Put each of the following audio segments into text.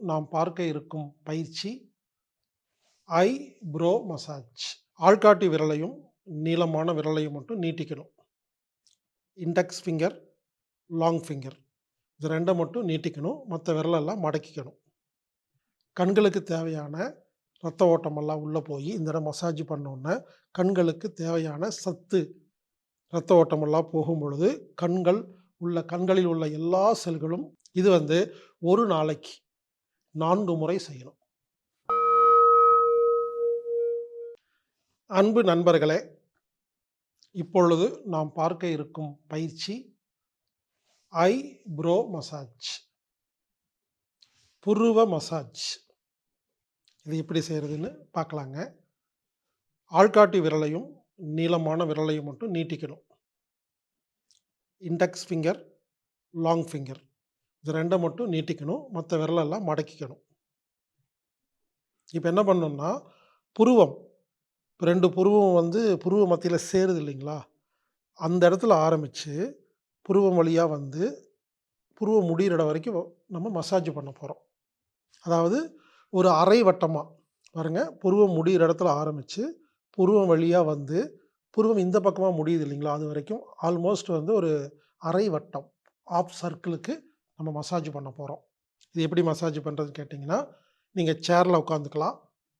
நாம் பார்க்க இருக்கும் பயிற்சி ஐ ப்ரோ மசாஜ் ஆள்காட்டி விரலையும் நீளமான விரலையும் மட்டும் நீட்டிக்கணும். இண்டெக்ஸ் ஃபிங்கர் லாங் ஃபிங்கர் இது ரெண்டை மட்டும் நீட்டிக்கணும். மற்ற விரலெல்லாம் மடக்கிக்கணும். கண்களுக்கு தேவையான ரத்த ஓட்டமெல்லாம் உள்ளே போய் இந்த இடம் மசாஜ் பண்ணோன்னே கண்களுக்கு தேவையான சத்து ரத்த ஓட்டமெல்லாம் போகும் பொழுது கண்கள் உள்ள கண்களில் உள்ள எல்லா செல்களும் இது வந்து ஒரு நாளைக்கு நான்கு முறை செய்யணும். அன்பு நண்பர்களே இப்பொழுது நாம் பார்க்க இருக்கும் பயிற்சி ஐ ப்ரோ மசாஜ். புருவ மசாஜ். இது எப்படி செய்கிறதுன்னு பார்க்கலாங்க. ஆள்காட்டி விரலையும் நீளமான விரலையும் மட்டும் நீட்டிக்கணும். Index finger long finger. இது ரெண்டை மட்டும் நீட்டிக்கணும். மற்ற விரலெல்லாம் மடக்கிக்கணும். இப்போ என்ன பண்ணணும்னா புருவம். இப்போ ரெண்டு புருவம் வந்து புருவ மத்தியில் சேருது இல்லைங்களா? அந்த இடத்துல ஆரம்பித்து புருவம் வழியாக வந்து புருவம் முடிகிற இடம் வரைக்கும் நம்ம மசாஜ் பண்ண போகிறோம் அதாவது ஒரு அரை வட்டமாக பாருங்க புருவம் முடிகிற இடத்துல ஆரம்பித்து புருவம் வழியாக வந்து புருவம் இந்த பக்கமாக முடியுது இல்லைங்களா? அது வரைக்கும் ஆல்மோஸ்ட் வந்து ஒரு அரை வட்டம். ஆஃப் சர்க்கிளுக்கு நம்ம மசாஜ் பண்ண போகிறோம் இது எப்படி மசாஜ் பண்ணுறதுன்னு கேட்டிங்கன்னா நீங்கள் சேரில் உட்காந்துக்கலாம்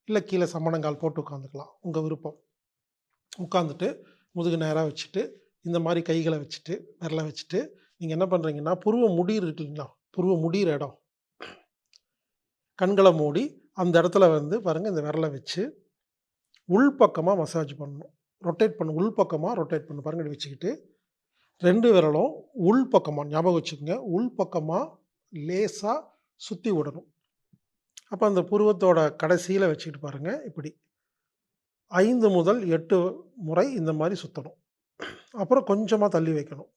இல்லை கீழே சம்மணங்கால் போட்டு உட்காந்துக்கலாம் உங்கள் விருப்பம். உட்காந்துட்டு முதுகு நேராக வச்சுட்டு இந்த மாதிரி கைகளை வச்சுட்டு விரலை வச்சுட்டு நீங்கள் என்ன பண்ணுறீங்கன்னா புருவ முடிர் இருக்குங்களா புருவ முடிகிற இடம். கண்களை மூடி அந்த இடத்துல வந்து பாருங்கள் இந்த விரலை வச்சு உள்பக்கமாக மசாஜ் பண்ணணும். ரொட்டேட் பண்ணு உள்பக்கமாக ரொட்டேட் பண்ணு. பாருங்கள் வச்சுக்கிட்டு ரெண்டு விரலும் உள்பக்கமாக ஞாபகம் வச்சுக்கோங்க. உள்பக்கமாக லேசாக சுற்றி விடணும். அப்போ அந்த புருவத்தோட கடைசியில் வச்சுக்கிட்டு பாருங்கள் இப்படி. ஐந்து முதல் எட்டு முறை இந்த மாதிரி சுற்றணும் அப்புறம் கொஞ்சமாக தள்ளி வைக்கணும்.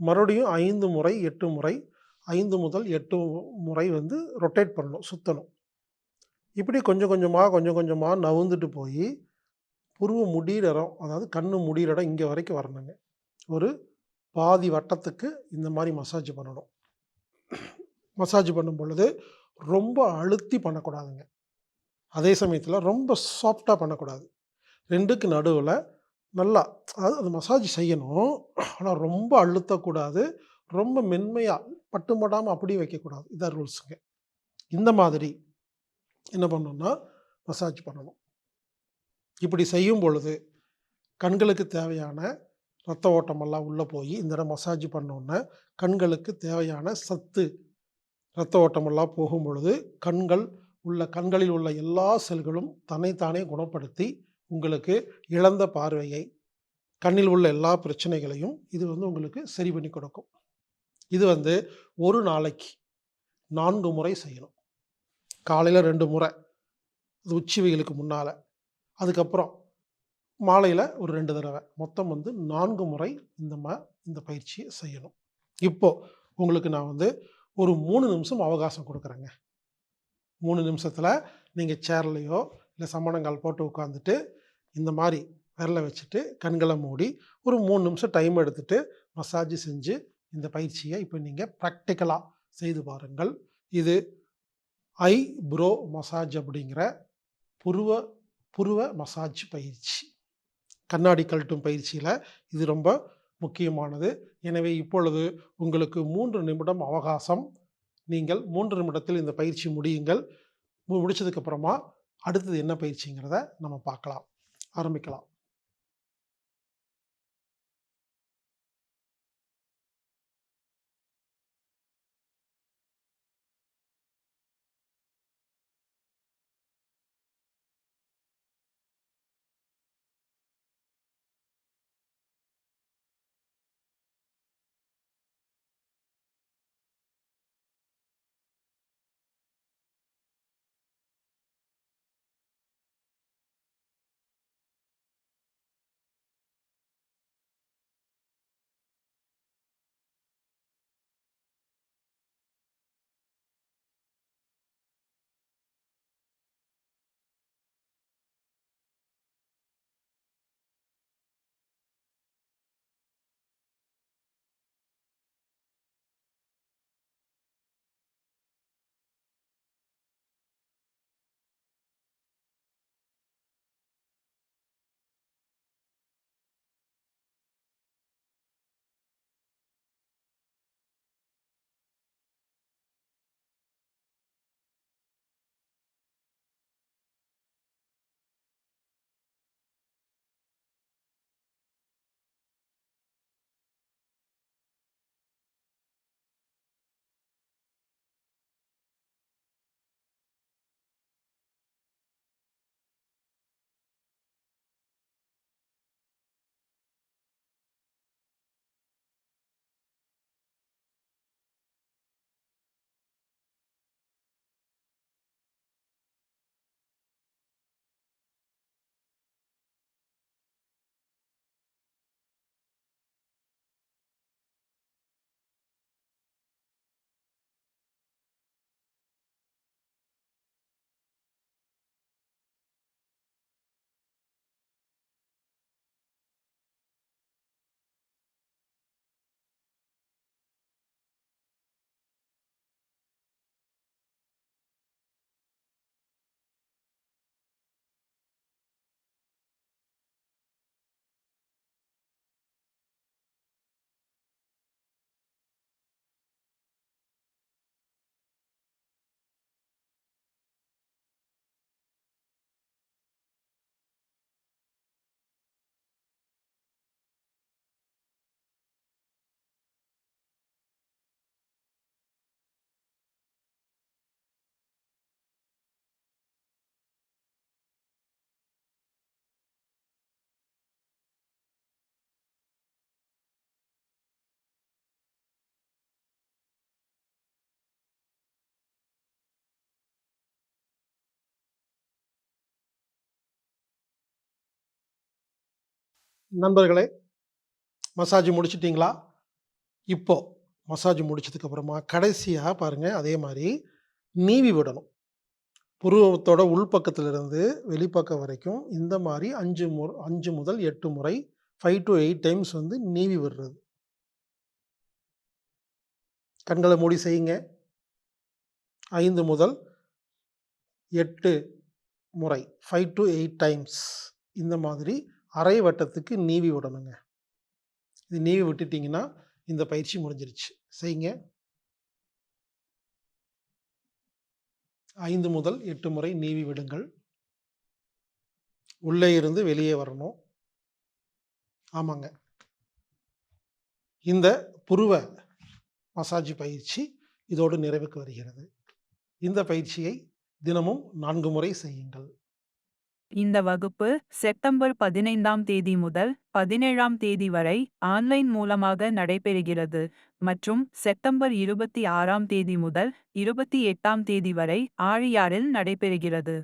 மறுபடியும் ஐந்து முறை எட்டு முறை ஐந்து முதல் எட்டு முறை வந்து ரொட்டேட் பண்ணணும் சுற்றணும் இப்படி கொஞ்சம் கொஞ்சமாக கொஞ்சம் கொஞ்சமாக நவுந்துட்டு போய் புருவ முடிகிற இடம் அதாவது கண்ணு முடிகிற இடம் இங்கே வரைக்கும் வரணுங்க. ஒரு பாதி வட்டத்துக்கு இந்த மாதிரி மசாஜ் பண்ணணும். மசாஜ் பண்ணும் பொழுது ரொம்ப அழுத்தி பண்ணக்கூடாதுங்க. அதே சமயத்தில் ரொம்ப சாஃப்டாக பண்ணக்கூடாது. ரெண்டுக்கு நடுவில் நல்லா அதாவது அது மசாஜ் செய்யணும். ஆனால் ரொம்ப அழுத்தக்கூடாது. ரொம்ப மென்மையாக பட்டுமடாமல் அப்படியே வைக்கக்கூடாது. இதான் ரூல்ஸுங்க இந்த மாதிரி என்ன பண்ணணும்னா மசாஜ் பண்ணணும். இப்படி செய்யும் பொழுது கண்களுக்கு தேவையான ரத்த ஓட்டமெல்லாம் உள்ளே போய் இந்த இடம் மசாஜ் பண்ணோன்னே கண்களுக்கு தேவையான சத்து ரத்த ஓட்டமெல்லாம் போகும் பொழுது கண்கள் உள்ள கண்களில் உள்ள எல்லா செல்களும் தன்னைத்தானே குணப்படுத்தி உங்களுக்கு இழந்த பார்வையை கண்ணில் உள்ள எல்லா பிரச்சனைகளையும் இது வந்து உங்களுக்கு சரி பண்ணி கொடுக்கும். இது வந்து ஒரு நாளைக்கு நான்கு முறை செய்யணும். காலையில் ரெண்டு முறை. அது உச்சி வெயிலுக்கு முன்னால். அதுக்கப்புறம் மாலையில் ஒரு ரெண்டு தடவை. மொத்தம் வந்து நான்கு முறை இந்த மா இந்த பயிற்சியை செய்யணும். இப்போது உங்களுக்கு நான் வந்து ஒரு மூணு நிமிஷம் அவகாசம் கொடுக்குறேங்க. மூணு நிமிஷத்தில் நீங்கள் சேர்லையோ இல்லை சம்மணங்கால் போட்டு உட்காந்துட்டு இந்த மாதிரி விரல வச்சுட்டு கண்களை மூடி ஒரு மூணு நிமிஷம் டைம் எடுத்துகிட்டு மசாஜ் செஞ்சு இந்த பயிற்சியை இப்போ நீங்கள் ப்ராக்டிக்கலாக செய்து பாருங்கள். இது ஐ ப்ரோ மசாஜ் அப்படிங்கிற புருவ புருவ மசாஜ் பயிற்சி. கண்ணாடி கழட்டும் பயிற்சியில் இது ரொம்ப முக்கியமானது. எனவே இப்பொழுது உங்களுக்கு மூன்று நிமிடம் அவகாசம். நீங்கள் மூன்று நிமிடத்தில் இந்த பயிற்சி முடியுங்கள். முடிச்சதுக்கப்புறமா அடுத்தது என்ன பயிற்சிங்கிறத நம்ம பார்க்கலாம். ஆரம்பிக்கலாம். நண்பர்களே மசாஜ் முடிச்சிட்டிங்களா? இப்போ மசாஜ் முடிச்சதுக்கப்புறமா கடைசியாக பாருங்கள் அதே மாதிரி நீவி விடணும். புருவத்தோட உள்பக்கத்திலிருந்து வெளிப்பக்கம் வரைக்கும் இந்த மாதிரி அஞ்சு மு அஞ்சு முதல் எட்டு முறை ஃபைவ் டு எயிட் டைம்ஸ் வந்து நீவி விடுறது. கண்களை மூடி செய்யுங்க. ஐந்து முதல் எட்டு முறை ஃபைவ் டு எயிட் டைம்ஸ் இந்த மாதிரி அரை வட்டத்துக்கு நீவி விடணுங்க. இது நீவி விட்டுட்டீங்கன்னா, இந்த பயிற்சி முடிஞ்சிருச்சு. செய்யுங்க. ஐந்து முதல் எட்டு முறை நீவி விடுங்கள். உள்ளே இருந்து வெளியே வரணும். ஆமாங்க. இந்த புருவ மசாஜ் பயிற்சி இதோடு நிறைவுக்கு வருகிறது. இந்த பயிற்சியை தினமும் நான்கு முறை செய்யுங்கள். இந்த வகுப்பு செப்டம்பர் 15ஆம் தேதி முதல் 17ஆம் தேதி வரை ஆன்லைன் மூலமாக நடைபெறுகிறது மற்றும் செப்டம்பர் 26ஆம் தேதி முதல் 28ஆம் தேதி வரை ஆழியாறில் நடைபெறுகிறது.